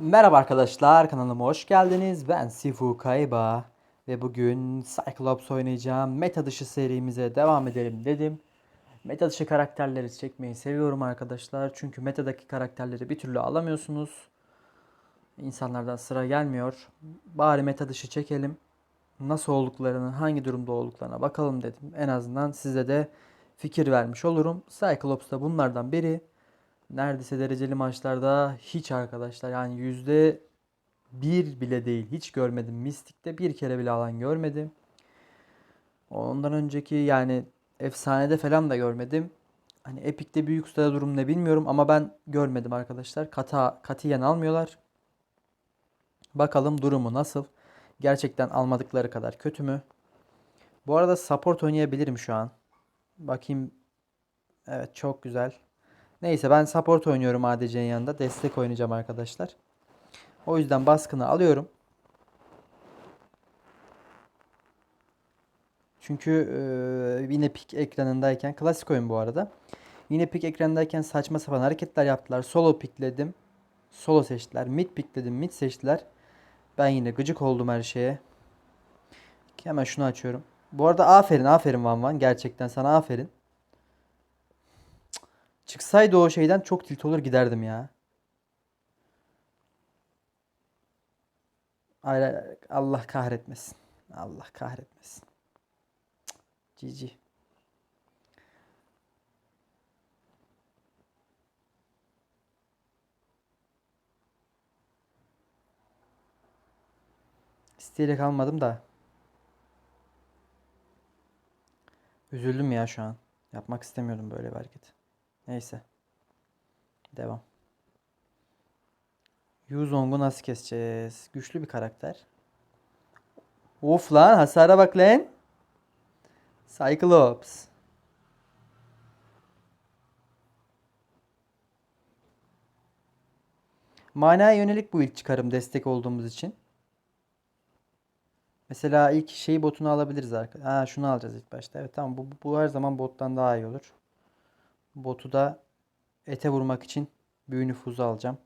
Merhaba arkadaşlar kanalıma hoş geldiniz. Ben Sifu Kayba ve bugün Cyclops oynayacağım. Meta dışı serimize devam edelim dedim. Meta dışı karakterleri çekmeyi seviyorum arkadaşlar. Çünkü metadaki karakterleri bir türlü alamıyorsunuz. İnsanlardan sıra gelmiyor. Bari meta dışı çekelim. Nasıl olduklarını, hangi durumda olduklarına bakalım dedim. En azından size de fikir vermiş olurum. Cyclops da bunlardan biri. Neredeyse dereceli maçlarda hiç arkadaşlar yani yüzde bir bile değil hiç görmedim. Mystic'te bir kere bile alan görmedim. Ondan önceki yani efsanede falan da görmedim. Hani Epic'te büyük ustada durum ne bilmiyorum ama ben görmedim arkadaşlar. Kata, katiyen almıyorlar. Bakalım durumu nasıl? Gerçekten almadıkları kadar kötü mü? Bu arada support oynayabilirim şu an. Bakayım. Evet çok güzel. Neyse ben support oynuyorum ADC'nin yanında. Destek oynayacağım arkadaşlar. O yüzden baskını alıyorum. Çünkü e, yine pik ekranındayken klasik oyun bu arada. Yine pik ekranındayken saçma sapan hareketler yaptılar. Solo pikledim. Solo seçtiler. Mid pikledim. Mid seçtiler. Ben yine gıcık oldum her şeye. Hemen şunu açıyorum. Bu arada aferin aferin Van Van. Gerçekten sana aferin. Çıksaydı o şeyden çok tilt olur giderdim ya. Allah kahretmesin. Allah kahretmesin. Cici. İsteyerek almadım da. Üzüldüm ya şu an. Yapmak istemiyordum böyle bir hareket. Neyse. Devam. Yuzong'u nasıl keseceğiz? Güçlü bir karakter. Of lan hasara bak lan. Cyclops. Manaya yönelik bu ilk çıkarım destek olduğumuz için. Mesela ilk şeyi botunu alabiliriz arkadaşlar. Ha şunu alacağız ilk başta. Evet tamam bu, bu her zaman bottan daha iyi olur. Botu da ete vurmak için büyü nüfuzu alacağım.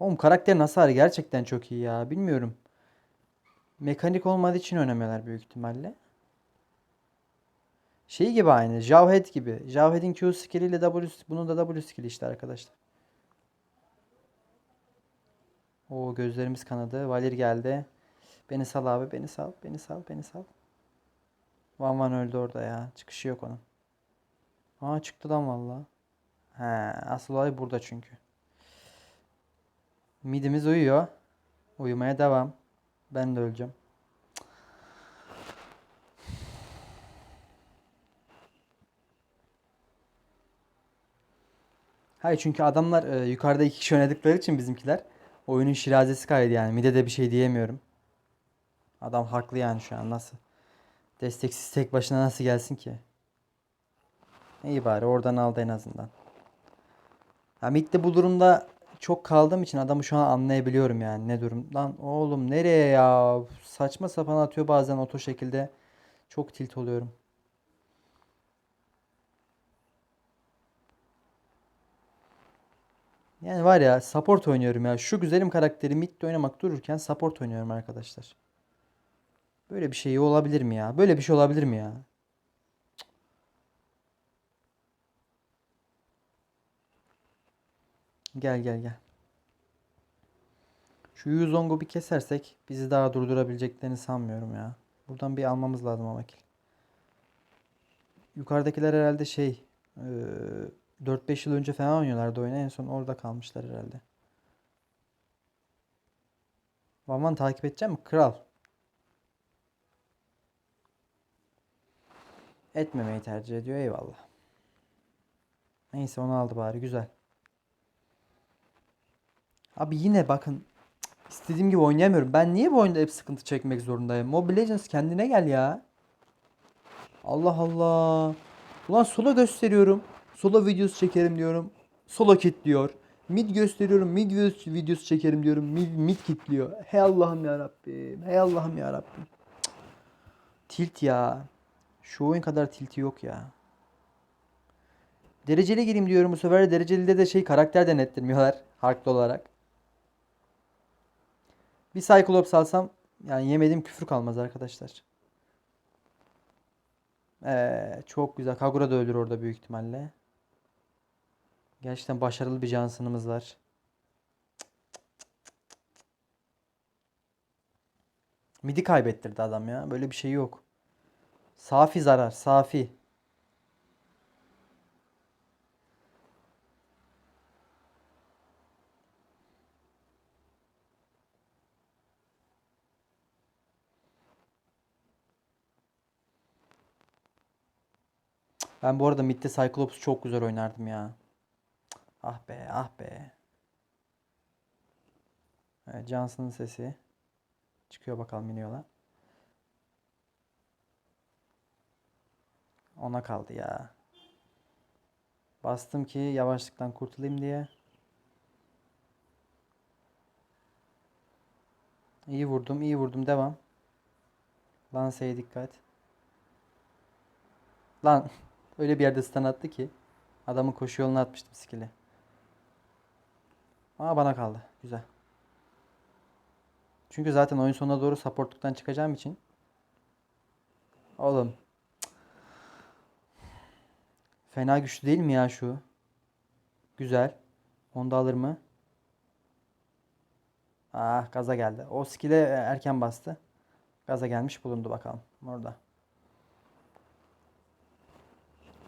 Oğlum karakterin hasarı gerçekten çok iyi ya. Bilmiyorum. Mekanik olmadığı için oynamıyorlar büyük ihtimalle. Şey gibi aynı. Jawhead gibi. Jawhead'in Q skilliyle W bunun da W skilli işte arkadaşlar. O gözlerimiz kanadı. Valir geldi. Beni sal abi. Beni sal. Beni sal. Beni sal. Van Van öldü orada ya. Çıkışı yok onun. Aa çıktı lan valla. He, asıl olay burada çünkü. Midimiz uyuyor. Uyumaya devam. Ben de öleceğim. Hayır çünkü adamlar e, yukarıda iki kişi oynadıkları için bizimkiler oyunun şirazesi kaydı yani. Mide de bir şey diyemiyorum. Adam haklı yani şu an nasıl? Desteksiz tek başına nasıl gelsin ki? İyi bari oradan aldı en azından. Ya midde bu durumda çok kaldığım için adamı şu an anlayabiliyorum yani ne durum. Lan oğlum nereye ya? Saçma sapan atıyor bazen oto şekilde. Çok tilt oluyorum. Yani var ya support oynuyorum ya. Şu güzelim karakteri midde oynamak dururken support oynuyorum arkadaşlar. Böyle bir şey olabilir mi ya? Böyle bir şey olabilir mi ya? Gel gel gel. Şu Yuzong'u bir kesersek bizi daha durdurabileceklerini sanmıyorum ya. Buradan bir almamız lazım ama kill. Yukarıdakiler herhalde şey eee, 4-5 yıl önce falan oynuyorlardı oyunu. En son orada kalmışlar herhalde. Vaman takip edeceğim mi? Kral. Etmemeyi tercih ediyor. Eyvallah. Neyse onu aldı bari. Güzel. Abi yine bakın istediğim gibi oynayamıyorum. Ben niye bu oyunda hep sıkıntı çekmek zorundayım? Mobile Legends kendine gel ya. Allah Allah. Ulan solo gösteriyorum. Solo videosu çekerim diyorum. Solo kit diyor. Mid gösteriyorum. Mid videosu çekerim diyorum. Mid, mid kitliyor. Hey Allah'ım ya Rabbim. Hey Allah'ım ya Rabbim. Tilt ya. Şu oyun kadar tilti yok ya. Dereceli gireyim diyorum bu sefer de derecelide de şey karakter denettirmiyorlar haklı olarak. Bir Cyclops alsam yani yemediğim küfür kalmaz arkadaşlar. Ee, çok güzel. Kagura da ölür orada büyük ihtimalle. Gerçekten başarılı bir Johnson'ımız var. Midi kaybettirdi adam ya. Böyle bir şey yok. Safi zarar. Safi. Ben bu arada midde Cyclops'u çok güzel oynardım ya. Ah be ah be. Evet, Johnson'ın sesi. Çıkıyor bakalım yine Ona kaldı ya. Bastım ki yavaşlıktan kurtulayım diye. İyi vurdum, iyi vurdum. Devam. Lance'ye dikkat. Lan öyle bir yerde stun attı ki adamın koşu yoluna atmıştım skill'i. Aa bana kaldı. Güzel. Çünkü zaten oyun sonuna doğru supportluktan çıkacağım için. Oğlum. Fena güçlü değil mi ya şu? Güzel. Onu da alır mı? Ah gaza geldi. O skill'e erken bastı. Gaza gelmiş bulundu bakalım. Orada.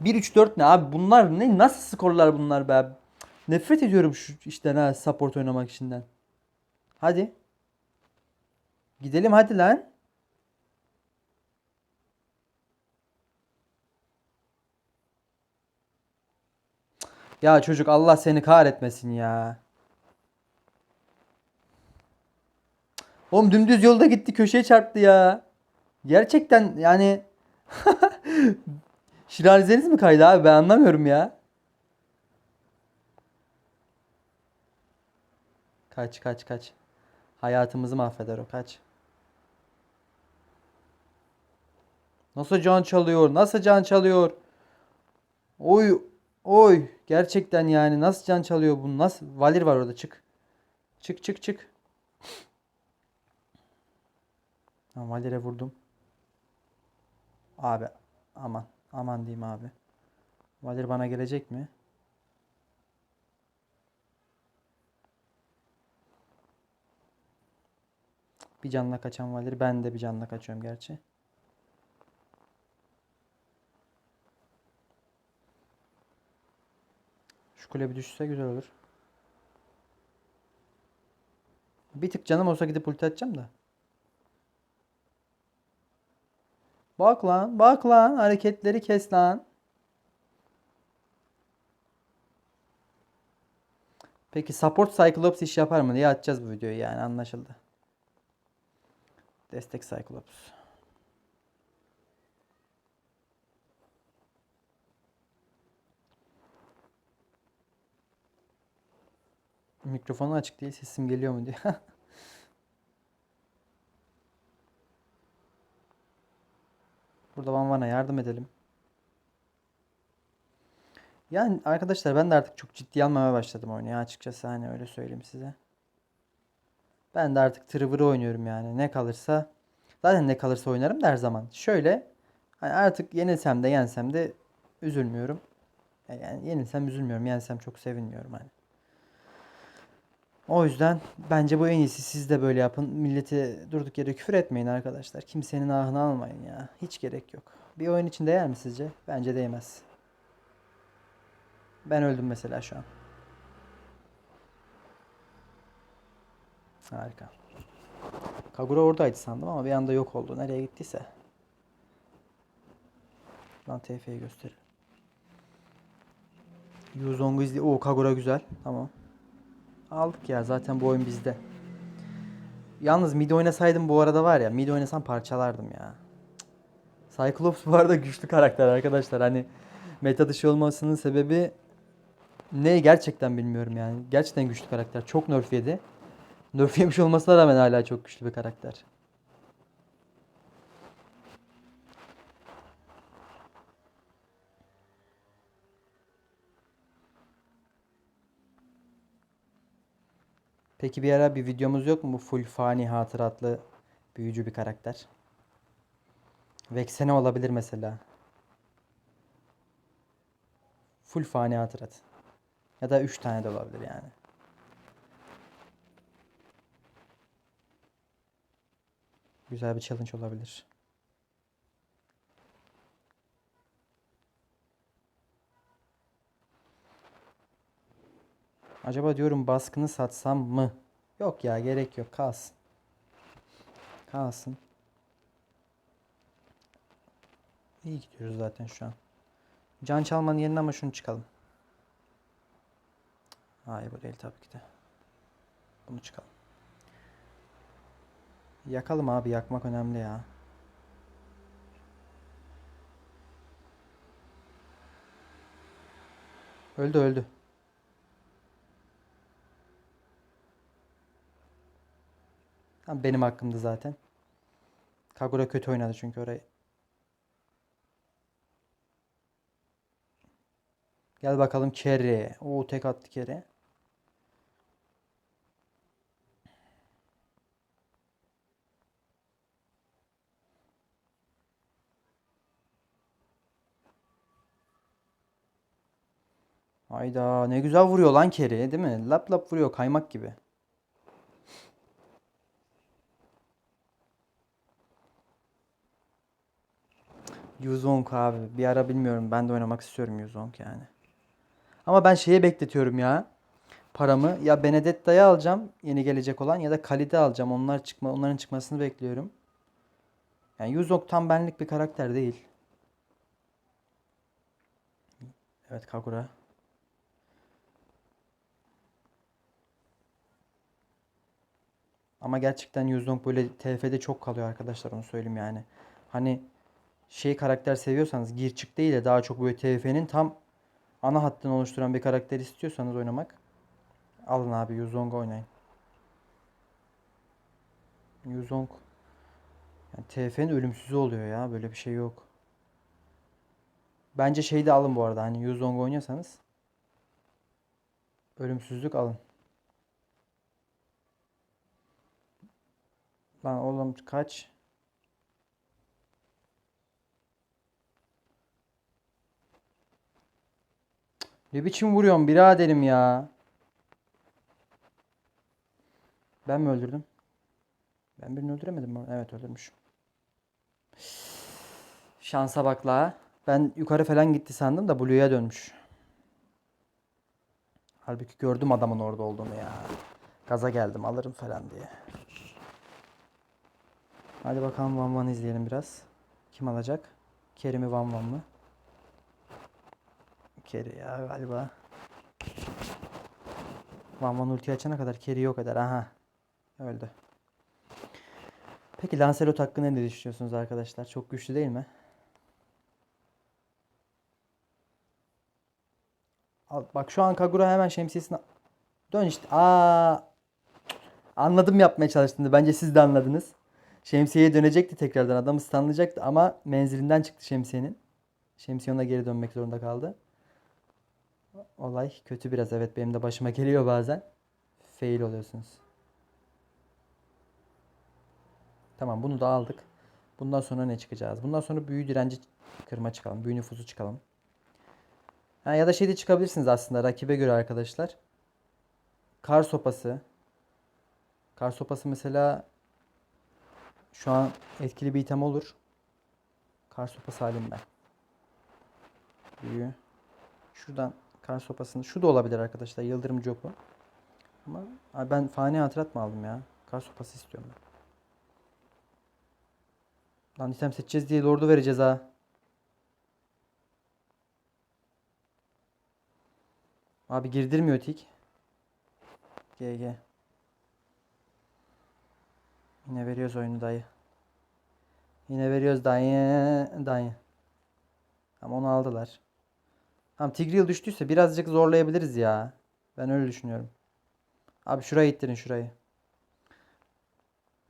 1-3-4 ne abi? Bunlar ne? Nasıl skorlar bunlar be? Nefret ediyorum şu işten ha support oynamak işinden. Hadi. Gidelim hadi lan. Ya çocuk Allah seni kahretmesin ya. Oğlum dümdüz yolda gitti köşeye çarptı ya. Gerçekten yani Şirazeniz mi kaydı abi ben anlamıyorum ya. Kaç kaç kaç. Hayatımızı mahveder o kaç. Nasıl can çalıyor? Nasıl can çalıyor? Oy oy gerçekten yani nasıl can çalıyor bu? Nasıl Valir var orada çık. Çık çık çık. Valir'e vurdum. Abi aman aman diyeyim abi. Valir bana gelecek mi? Bir canla kaçan Valir. Ben de bir canla kaçıyorum gerçi. Kule bir düşse güzel olur. Bir tık canım olsa gidip ulti atacağım da. Bak lan, bak lan. Hareketleri kes lan. Peki support Cyclops iş yapar mı diye atacağız bu videoyu yani anlaşıldı. Destek Cyclops. Mikrofonu açık değil sesim geliyor mu diye. Burada Van Van'a yardım edelim. Yani arkadaşlar ben de artık çok ciddi almamaya başladım oyunu ya açıkçası hani öyle söyleyeyim size. Ben de artık Triver'ı oynuyorum yani ne kalırsa. Zaten ne kalırsa oynarım da her zaman. Şöyle hani artık yenilsem de yensem de üzülmüyorum. Yani yenilsem üzülmüyorum, yensem çok sevinmiyorum hani. O yüzden bence bu en iyisi siz de böyle yapın. Milleti durduk yere küfür etmeyin arkadaşlar. Kimsenin ahını almayın ya. Hiç gerek yok. Bir oyun için değer mi sizce? Bence değmez. Ben öldüm mesela şu an. Harika. Kagura oradaydı sandım ama bir anda yok oldu. Nereye gittiyse. Lan TF'yi göster. Yuzong'u izle. Oo Kagura güzel. Tamam. Aldık ya zaten bu oyun bizde. Yalnız mid oynasaydım bu arada var ya mid oynasam parçalardım ya. Cyclops bu arada güçlü karakter arkadaşlar. Hani meta dışı olmasının sebebi ne gerçekten bilmiyorum yani. Gerçekten güçlü karakter. Çok nerf yedi. Nerf yemiş olmasına rağmen hala çok güçlü bir karakter. Peki bir ara bir videomuz yok mu? Bu full fani hatıratlı büyücü bir karakter. Vexene olabilir mesela. Full fani hatırat. Ya da 3 tane de olabilir yani. Güzel bir challenge olabilir. Acaba diyorum baskını satsam mı? Yok ya gerek yok kalsın. Kalsın. İyi gidiyoruz zaten şu an. Can çalmanın yerine ama şunu çıkalım. Hayır bu değil tabii ki de. Bunu çıkalım. Yakalım abi yakmak önemli ya. Öldü öldü. Tam benim hakkımdı zaten. Kagura kötü oynadı çünkü orayı. Gel bakalım Kerry. Oo tek attı Kerry. Hayda ne güzel vuruyor lan Kerry değil mi? Lap lap vuruyor kaymak gibi. Yuzong abi bir ara bilmiyorum ben de oynamak istiyorum Yuzong yani. Ama ben şeye bekletiyorum ya. Paramı ya Benedetta'yı alacağım yeni gelecek olan ya da Khalid'i alacağım. Onlar çıkma onların çıkmasını bekliyorum. Yani Yuzong tam benlik bir karakter değil. Evet Kagura. Ama gerçekten Yuzong böyle TF'de çok kalıyor arkadaşlar onu söyleyeyim yani. Hani şey karakter seviyorsanız gir çık değil de daha çok böyle TF'nin tam ana hattını oluşturan bir karakter istiyorsanız oynamak alın abi Yuzong oynayın. Yuzong yani TF'nin ölümsüzü oluyor ya böyle bir şey yok. Bence şey de alın bu arada hani Yuzong oynuyorsanız ölümsüzlük alın. Lan oğlum kaç? Ne biçim vuruyorsun biraderim ya? Ben mi öldürdüm? Ben birini öldüremedim mi? Evet öldürmüşüm. Şansa bak la. Ben yukarı falan gitti sandım da Blue'ya dönmüş. Halbuki gördüm adamın orada olduğunu ya. Gaza geldim alırım falan diye. Hadi bakalım Van Van'ı izleyelim biraz. Kim alacak? Kerim'i Van Van mı? Keri ya galiba. Van Van ulti açana kadar Keri yok eder. Aha. Öldü. Peki Lancelot hakkında ne düşünüyorsunuz arkadaşlar? Çok güçlü değil mi? Al, bak şu an Kagura hemen şemsiyesine dön işte. Aa. Anladım yapmaya çalıştığını. Bence siz de anladınız. Şemsiyeye dönecekti tekrardan. Adamı stunlayacaktı ama menzilinden çıktı şemsiyenin. Şemsiye ona geri dönmek zorunda kaldı. Olay kötü biraz. Evet benim de başıma geliyor bazen. Fail oluyorsunuz. Tamam bunu da aldık. Bundan sonra ne çıkacağız? Bundan sonra büyü direnci kırma çıkalım. Büyü nüfusu çıkalım. Ha, ya da şey de çıkabilirsiniz aslında rakibe göre arkadaşlar. Kar sopası. Kar sopası mesela şu an etkili bir item olur. Kar sopası halim. Büyü. Şuradan kar sopasını. Şu da olabilir arkadaşlar. Yıldırım copu. Ama ben fani hatırat mı aldım ya? Kar sopası istiyorum ben. Lan item seçeceğiz diye lordu vereceğiz ha. Abi girdirmiyor tik. GG. Yine veriyoruz oyunu dayı. Yine veriyoruz dayı. Dayı. Ama onu aldılar. Tamam Tigreal düştüyse birazcık zorlayabiliriz ya. Ben öyle düşünüyorum. Abi şurayı ittirin şurayı.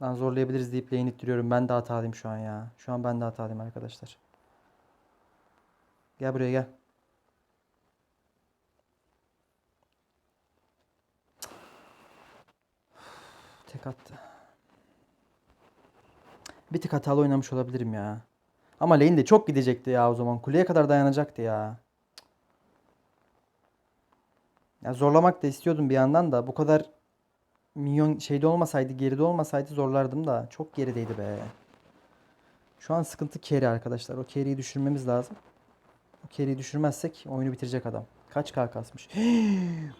Lan zorlayabiliriz deyip lane ittiriyorum. Ben de hatalıyım şu an ya. Şu an ben de hatalıyım arkadaşlar. Gel buraya gel. Tek attı. Bir tık hatalı oynamış olabilirim ya. Ama lane de çok gidecekti ya o zaman. Kuleye kadar dayanacaktı ya. Ya zorlamak da istiyordum bir yandan da bu kadar minyon şeyde olmasaydı, geride olmasaydı zorlardım da çok gerideydi be. Şu an sıkıntı carry arkadaşlar. O carry'yi düşürmemiz lazım. O carry'yi düşürmezsek oyunu bitirecek adam. Kaç K kasmış?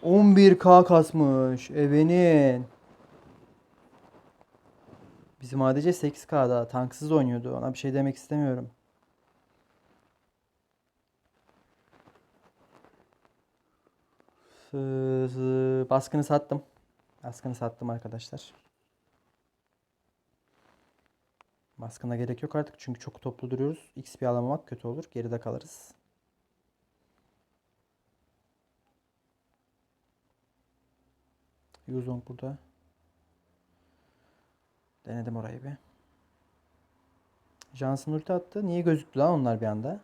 11K kasmış. Evenin. Bizim ADC 8K'da. Tanksız oynuyordu. Ona bir şey demek istemiyorum. Baskını sattım. Baskını sattım arkadaşlar. Baskına gerek yok artık çünkü çok toplu duruyoruz. XP alamamak kötü olur. Geride kalırız. Yuzong burada. Denedim orayı bir. Johnson ulti attı. Niye gözüktü lan onlar bir anda?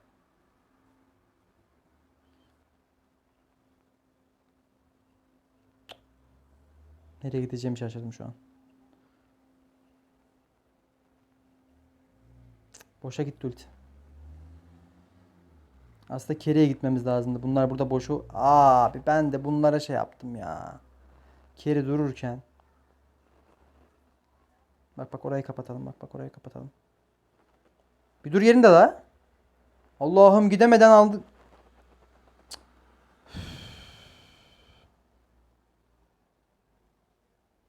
Nereye gideceğimi şaşırdım şu an. Boşa gitti ulti. Aslında Kere'ye gitmemiz lazımdı. Bunlar burada boşu... Abi ben de bunlara şey yaptım ya. Kere dururken. Bak bak orayı kapatalım. Bak bak orayı kapatalım. Bir dur yerinde la. Allah'ım gidemeden aldı.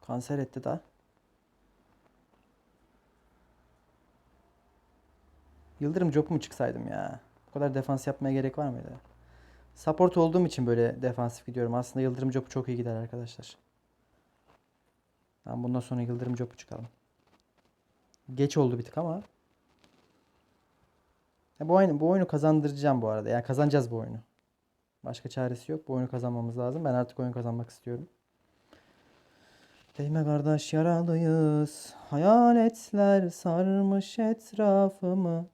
Kanser etti da. Yıldırım Jop'u mu çıksaydım ya? Bu kadar defans yapmaya gerek var mıydı? Support olduğum için böyle defansif gidiyorum. Aslında Yıldırım Jop'u çok iyi gider arkadaşlar. Ben bundan sonra Yıldırım Jop'u çıkalım. Geç oldu bir tık ama. Ya bu oyunu, bu oyunu kazandıracağım bu arada. Yani kazanacağız bu oyunu. Başka çaresi yok. Bu oyunu kazanmamız lazım. Ben artık oyun kazanmak istiyorum. Değme kardeş yaralıyız. Hayaletler sarmış etrafımı.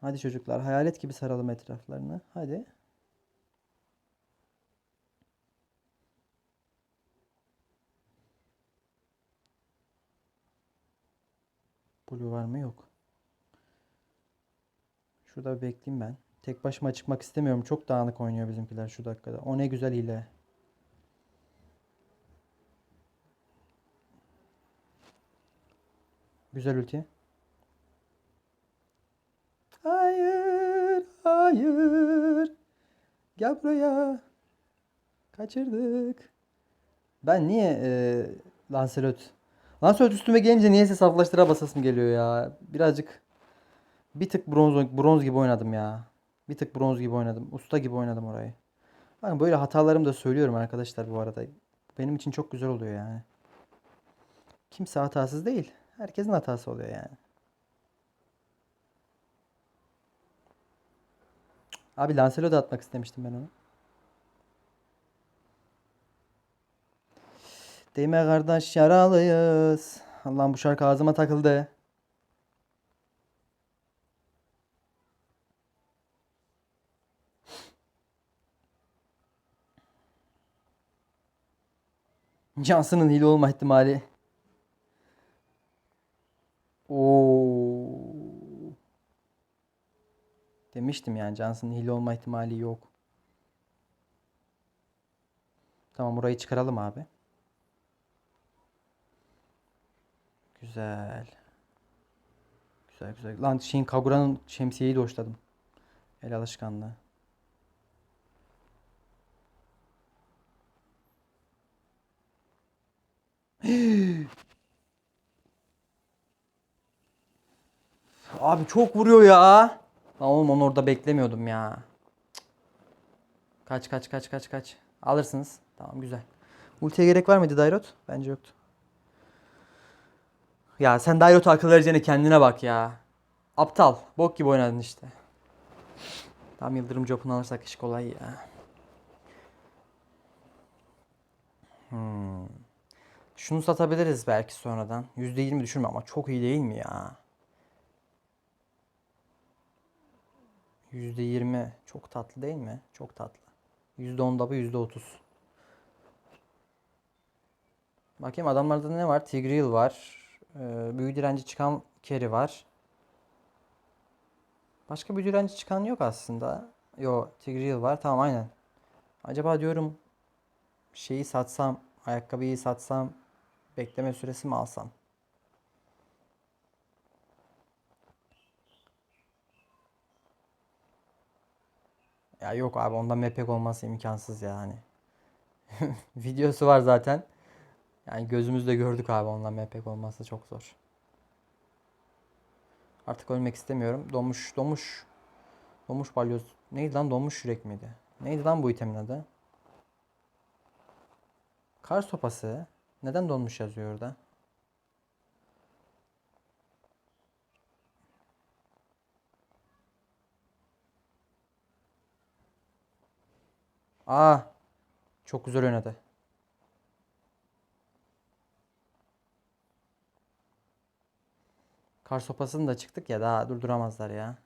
Hadi çocuklar hayalet gibi saralım etraflarını. Hadi. Blue var mı? Yok. Şurada bekleyeyim ben. Tek başıma çıkmak istemiyorum. Çok dağınık oynuyor bizimkiler şu dakikada. O ne güzel hile. Güzel ulti. Hayır, hayır. Gel buraya. Kaçırdık. Ben niye e, Lancelot? Lancelot üstüme gelince niyeyse saflaştıra basasım geliyor ya. Birazcık bir tık bronz bronz gibi oynadım ya. Bir tık bronz gibi oynadım. Usta gibi oynadım orayı. Bakın böyle hatalarımı da söylüyorum arkadaşlar bu arada. Benim için çok güzel oluyor yani. Kimse hatasız değil. Herkesin hatası oluyor yani. Abi Lancelot da atmak istemiştim ben onu. Değme kardeş yaralıyız. Allah'ım bu şarkı ağzıma takıldı. Johnson'ın hile olma ihtimali. Oo. Demiştim yani Johnson'ın hile olma ihtimali yok. Tamam burayı çıkaralım abi. Güzel. Güzel güzel. Lan şeyin Kagura'nın şemsiyeyi doşladım. El alışkanlığı. Abi çok vuruyor ya. Lan oğlum onu orada beklemiyordum ya. Kaç kaç kaç kaç kaç. Alırsınız. Tamam güzel. Ultiye gerek var mıydı Dairot? Bence yoktu. Ya sen Dairot'a akıl vereceğine kendine bak ya. Aptal. Bok gibi oynadın işte. Tam Yıldırım Jop'unu alırsak iş kolay ya. Hmm. Şunu satabiliriz belki sonradan. %20 düşürme ama çok iyi değil mi ya? %20 çok tatlı değil mi? Çok tatlı. %10 da bu %30. Bakayım adamlarda ne var? Tigreal var. Ee, büyü direnci çıkan Carry var. Başka büyü direnci çıkan yok aslında. Yo Tigreal var. Tamam aynen. Acaba diyorum şeyi satsam, ayakkabıyı satsam, bekleme süresi mi alsam? Ya yok abi ondan mepek olması imkansız yani. Videosu var zaten. Yani gözümüzde gördük abi ondan mepek olması çok zor. Artık ölmek istemiyorum. Donmuş, donmuş. Donmuş balyoz. Neydi lan donmuş yürek miydi? Neydi lan bu itemin adı? Kar sopası. Neden donmuş yazıyor orada? Aa, çok güzel oynadı. Kar sopasını da çıktık ya daha durduramazlar ya.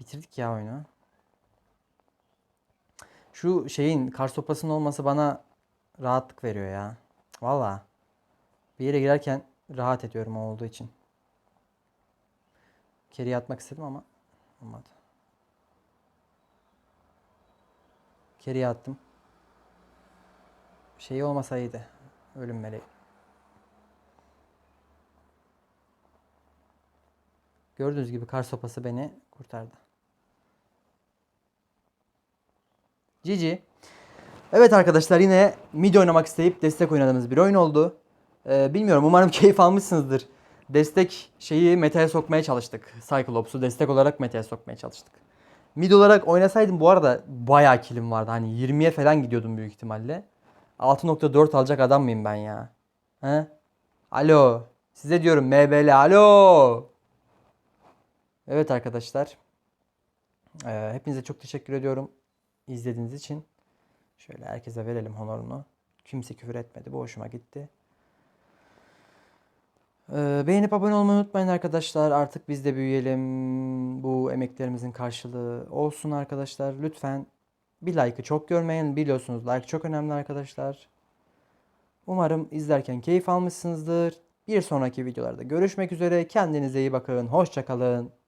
Bitirdik ya oyunu. Şu şeyin kar sopasının olması bana rahatlık veriyor ya. Valla. Bir yere girerken rahat ediyorum o olduğu için. Geriye atmak istedim ama olmadı. Geriye attım. Şey olmasaydı. Ölüm meleği. Gördüğünüz gibi kar sopası beni kurtardı. Cici. Evet arkadaşlar yine mid oynamak isteyip destek oynadığımız bir oyun oldu. Ee, bilmiyorum umarım keyif almışsınızdır. Destek şeyi meta'ya sokmaya çalıştık. Cyclops'u destek olarak meta'ya sokmaya çalıştık. Mid olarak oynasaydım bu arada bayağı kilim vardı. Hani 20'ye falan gidiyordum büyük ihtimalle. 6.4 alacak adam mıyım ben ya? He? Alo. Size diyorum MBL alo. Evet arkadaşlar. Ee, hepinize çok teşekkür ediyorum izlediğiniz için. Şöyle herkese verelim honorunu. Kimse küfür etmedi. Bu hoşuma gitti. Ee, beğenip abone olmayı unutmayın arkadaşlar. Artık biz de büyüyelim. Bu emeklerimizin karşılığı olsun arkadaşlar. Lütfen bir like'ı çok görmeyin. Biliyorsunuz like çok önemli arkadaşlar. Umarım izlerken keyif almışsınızdır. Bir sonraki videolarda görüşmek üzere. Kendinize iyi bakın. Hoşçakalın.